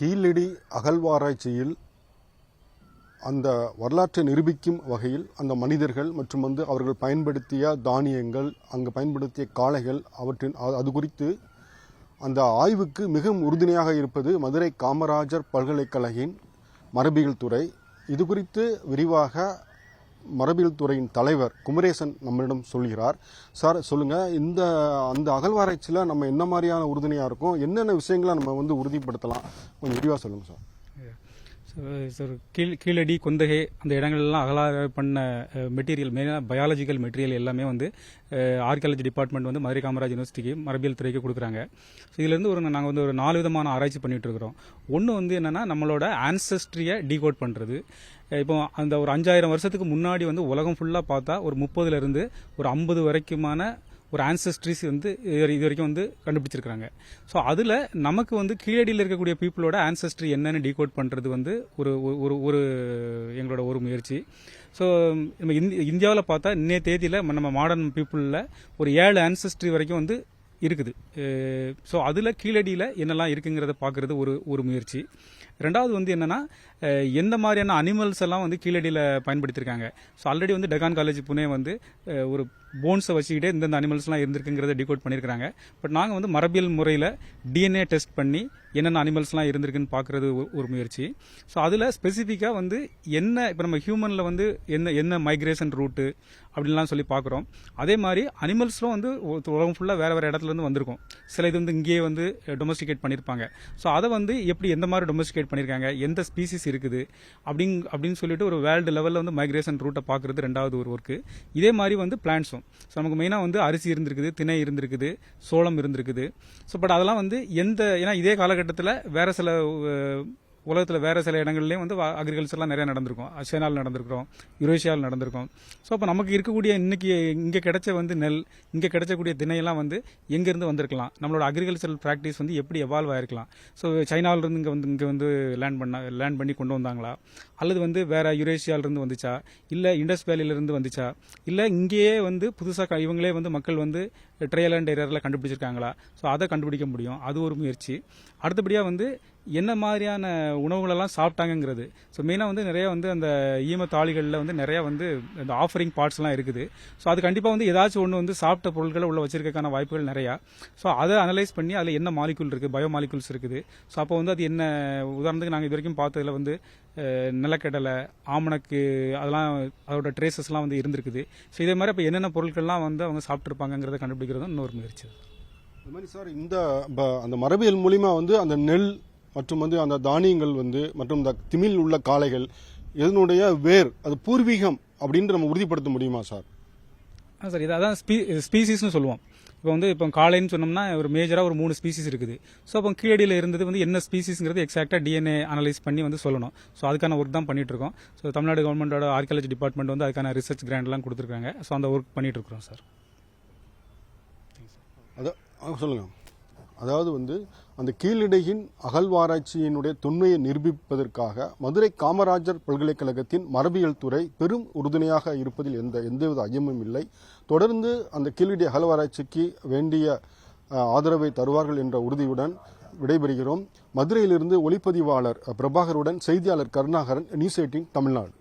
கீழடி அகழ்வாராய்ச்சியில் அந்த வரலாற்றை நிரூபிக்கும் வகையில் அந்த மனிதர்கள் மற்றும் வந்து அவர்கள் பயன்படுத்திய தானியங்கள் அங்கு பயன்படுத்திய காளைகள் அவற்றின் அது குறித்து அந்த ஆய்வுக்கு மிகவும் உறுதுணையாக இருப்பது மதுரை காமராஜர் பல்கலைக்கழகின் மரபியல் துறை. இது குறித்து விரிவாக மரபியல் துறையின் தலைவர் குமரேசன் நம்மளிடம் சொல்கிறார். சார் சொல்லுங்க. இந்த அந்த அகழ்வாராய்ச்சியில் நம்ம என்ன மாதிரியான உறுதுணையாக இருக்கும்? என்னென்ன விஷயங்களை நம்ம வந்து உறுதிப்படுத்தலாம்? கொஞ்சம் விரிவாக சொல்லுங்கள் சார். கீழ் கீழடி குந்தகை அந்த இடங்கள்லாம் அகலாக பண்ண மெட்டீரியல் மெயினாக பயாலஜிக்கல் மெட்டீரியல் எல்லாமே வந்து ஆர்கியாலஜி டிபார்ட்மெண்ட் வந்து மதுரை காமராஜ் யூனிவர்சிட்டிக்கு மரபியல் துறைக்கு கொடுக்குறாங்க. ஸோ இதுலேருந்து ஒரு நாங்கள் வந்து ஒரு நாலு விதமான ஆராய்ச்சி பண்ணிட்டு இருக்கிறோம். ஒன்று வந்து என்னென்னா நம்மளோட ஆன்சஸ்ட்ரியை டீகோட் பண்ணுறது இப்போ அந்த ஒரு அஞ்சாயிரம் வருஷத்துக்கு முன்னாடி வந்து உலகம் ஃபுல்லாக பார்த்தா ஒரு முப்பதுலேருந்து ஒரு ஐம்பது வரைக்குமான ஒரு ஆன்சஸ்ட்ரிஸ் வந்து இது இது வரைக்கும் வந்து கண்டுபிடிச்சிருக்காங்க ஸோ அதில் நமக்கு வந்து கீழடியில் இருக்கக்கூடிய பீப்புளோட ஆன்சஸ்ட்ரி என்னன்னு டீகோட் பண்ணுறது வந்து ஒரு ஒரு ஒரு எங்களோட ஒரு முயற்சி. ஸோ நம்ம இந்தியாவில் பார்த்தா இன்னைய தேதியில் நம்ம மாடர்ன் பீப்புளில் ஒரு ஏழு ஆன்சஸ்ட்ரி வரைக்கும் வந்து இருக்குது. ஸோ அதில் கீழடியில் என்னெல்லாம் இருக்குங்கிறத பார்க்குறது ஒரு ஒரு முயற்சி. ரெண்டாவது வந்து என்னன்னா எந்த மாதிரியான அனிமல்ஸ் எல்லாம் வந்து கீழடியில் பயன்படுத்தியிருக்காங்க ஸோ ஆல்ரெடி வந்து டெகான் காலேஜ் புனே வந்து ஒரு போன்ஸை வச்சுக்கிட்டே இந்தந்த அனிமல்ஸ்லாம் இருந்திருக்குங்கிறத டிகோட் பண்ணியிருக்காங்க பட் நாங்கள் வந்து மரபியல் முறையில் டிஎன்ஏ டெஸ்ட் பண்ணி என்னென்ன அனிமல்ஸ்லாம் இருந்திருக்குன்னு பார்க்குறது ஒரு முயற்சி. ஸோ அதில் ஸ்பெசிஃபிக்காக வந்து என்ன இப்போ நம்ம ஹியூமனில் வந்து என்ன என்ன மைக்ரேஷன் ரூட்டு அப்படின்லாம் சொல்லி பார்க்குறோம் அதே மாதிரி அனிமல்ஸ்லும் வந்து உலகம் ஃபுல்லாக வேறு வேறு இடத்துல இருந்து வந்திருக்கும். சில இது வந்து இங்கேயே வந்து டொமஸ்டிகேட் பண்ணியிருப்பாங்க ஸோ அதை வந்து எப்படி எந்த மாதிரி டொமஸ்டிகேட் பண்ணியிருக்காங்க எந்த ஸ்பீசிஸ் இருக்குது? அப்படிங் அப்படின்னு சொல்லிட்டு ஒரு வேர்ல்டு லெவலில் வந்து மைக்ரேஷன் ரூட்டை பார்க்குறது ரெண்டாவது ஒரு ஒர்க்கு இதே மாதிரி வந்து பிளான்ஸும் ஸோ நமக்கு மெயினாக வந்து அரிசி இருந்திருக்குது திணை இருந்திருக்குது சோளம் இருந்திருக்குது. ஸோ பட் அதெல்லாம் வந்து எந்த ஏன்னா இதே காலகட்டத்தில் வேறு சில உலகத்தில் வேறு சில இடங்கள்லேயும் வந்து அக்ரிகல்ச்சர்லாம் நிறையா நடந்திருக்கும். சைனாவில் நடந்திருக்கிறோம். யுரேஷியாவில் நடந்திருக்கும். ஸோ அப்போ நமக்கு இருக்கக்கூடிய இன்றைக்கி இங்கே கிடைச்ச வந்து நெல் இங்கே கிடைச்சக்கூடிய தினையெல்லாம் வந்து எங்கேருந்து வந்திருக்கலாம்? நம்மளோட அக்ரிகல்ச்சரல் ப்ராக்டிஸ் வந்து எப்படி எவால்வ் ஆயிருக்கலாம்? ஸோ சைனாவிலிருந்து இங்கே வந்து இங்கே வந்து லேண்ட் பண்ண லேண்ட் பண்ணி கொண்டு வந்தாங்களா? அல்லது வந்து வேறு யுரேஷியாவிலிருந்து வந்துச்சா? இல்லை இண்டஸ் வேலியிலேருந்து வந்துச்சா? இல்லை இங்கேயே வந்து புதுசாக இவங்களே வந்து மக்கள் வந்து ட்ரையல் அண்ட் எரரில் கண்டுபிடிச்சிருக்காங்களா? ஸோ அதை கண்டுபிடிக்க முடியும். அது ஒரு முயற்சி. அடுத்தபடியாக வந்து என்ன மாதிரியான உணவுகளெல்லாம் சாப்பிட்டாங்கங்கிறது. ஸோ மெயினாக வந்து நிறைய வந்து அந்த ஈம தாளிகளில் வந்து நிறைய வந்து இந்த ஆஃபரிங் பார்ட்ஸ்லாம் இருக்குது. ஸோ அது கண்டிப்பாக வந்து ஏதாச்சும் ஒன்று வந்து சாப்பிட்ட பொருட்களை உள்ள வச்சிருக்கக்கான வாய்ப்புகள் நிறையா. ஸோ அதை அனலைஸ் பண்ணி அதில் என்ன மாலிகுல் இருக்குது பயோ மாலிகுல்ஸ் இருக்குது. ஸோ அப்போ வந்து அது என்ன உதாரணத்துக்கு நாங்கள் இது வரைக்கும் பார்த்ததுல வந்து நிலக்கடலை ஆமணக்கு அதெல்லாம் அதோட ட்ரேசஸ்லாம் வந்து இருந்திருக்குது. ஸோ இதே மாதிரி இப்போ என்னென்ன பொருட்கள்லாம் வந்து அவங்க சாப்பிட்ருப்பாங்கங்கிறத கண்டுபிடிக்கிறதும் இன்னொரு முயற்சி இது மாதிரி சார் இந்த அந்த மரபியல் மூலிமா வந்து அந்த நெல் மற்றும் வந்து அந்த தானியங்கள் வந்து மற்றும் இந்த திமில் உள்ள காளைகள் இதனுடைய வேர் அது பூர்வீகம் அப்படின்னு நம்ம உறுதிப்படுத்த முடியுமா சார்? ஆ சார் இது அதான் ஸ்பீ ஸ்பீசிஸ்னு சொல்லுவோம். இப்போ வந்து இப்போ காளைன்னு சொன்னோம்னா ஒரு மேஜராக ஒரு மூணு ஸ்பீசிஸ் இருக்குது. ஸோ அப்போ கீழடியில் இருந்தது வந்து என்ன ஸ்பீசிஸ்ங்கிறது எக்ஸாக்டாக டிஎன்ஏ அனலைஸ் பண்ணி வந்து சொல்லணும். ஸோ அதுக்கான ஒர்க் தான் பண்ணிட்டு இருக்கோம் ஸோ தமிழ்நாடு கவர்மெண்டோட ஆர்கியாலஜி டிபார்ட்மெண்ட் வந்து அதுக்கான ரிசர்ச் கிராண்ட்லாம் கொடுத்துருக்காங்க. ஸோ அந்த ஒர்க் பண்ணிட்டு இருக்கிறோம் சார். அத ஆ, சொல்லுங்க. அதாவது வந்து அந்த கீழிடையின் அகழ்வாராய்ச்சியினுடைய தொன்மையை நிரூபிப்பதற்காக மதுரை காமராஜர் பல்கலைக்கழகத்தின் மரபியல் துறை பெரும் உறுதுணையாக இருப்பதில் எந்த எந்தவித ஐயமும் இல்லை. தொடர்ந்து அந்த கீழிடை அகழ்வாராய்ச்சிக்கு வேண்டிய ஆதரவை தருவார்கள் என்ற உறுதியுடன் விடைபெறுகிறோம். மதுரையிலிருந்து ஒளிப்பதிவாளர் பிரபாகருடன் செய்தியாளர் கருணாகரன் நியூஸ் எயிட்டின் தமிழ்நாடு.